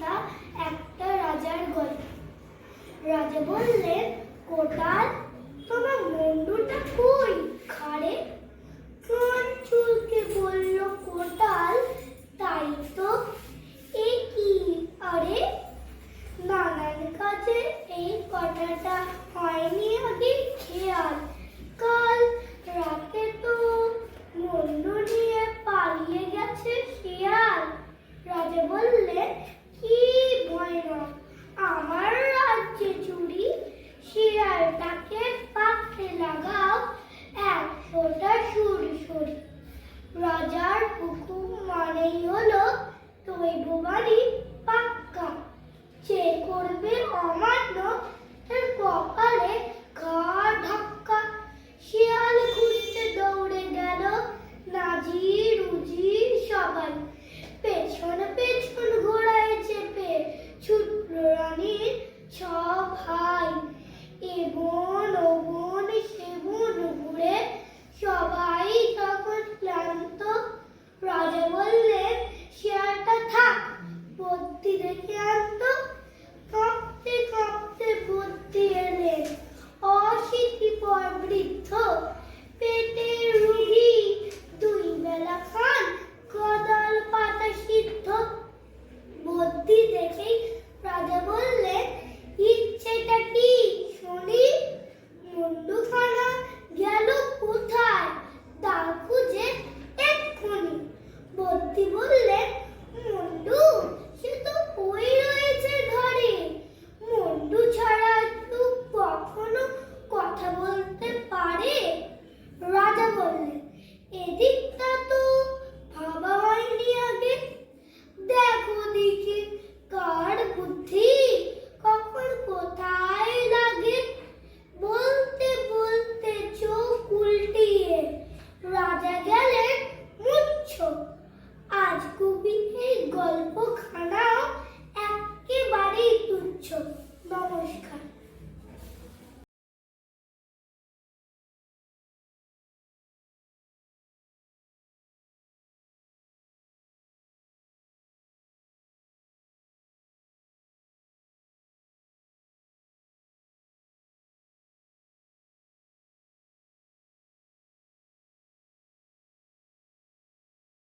পিতা একটা রাজার গল্প। রাজা বললেন কোটাল তোমার মন্ডুটা কই? খারে কান চুলকে বলল কোটাল তাই তো? এ কি? আরে নানান কাজে এই কথাটা হয়নি আগে। কুকুর মানেই হলো তৈব বাড়ি পাক্কা। সে করবে আমার Yedi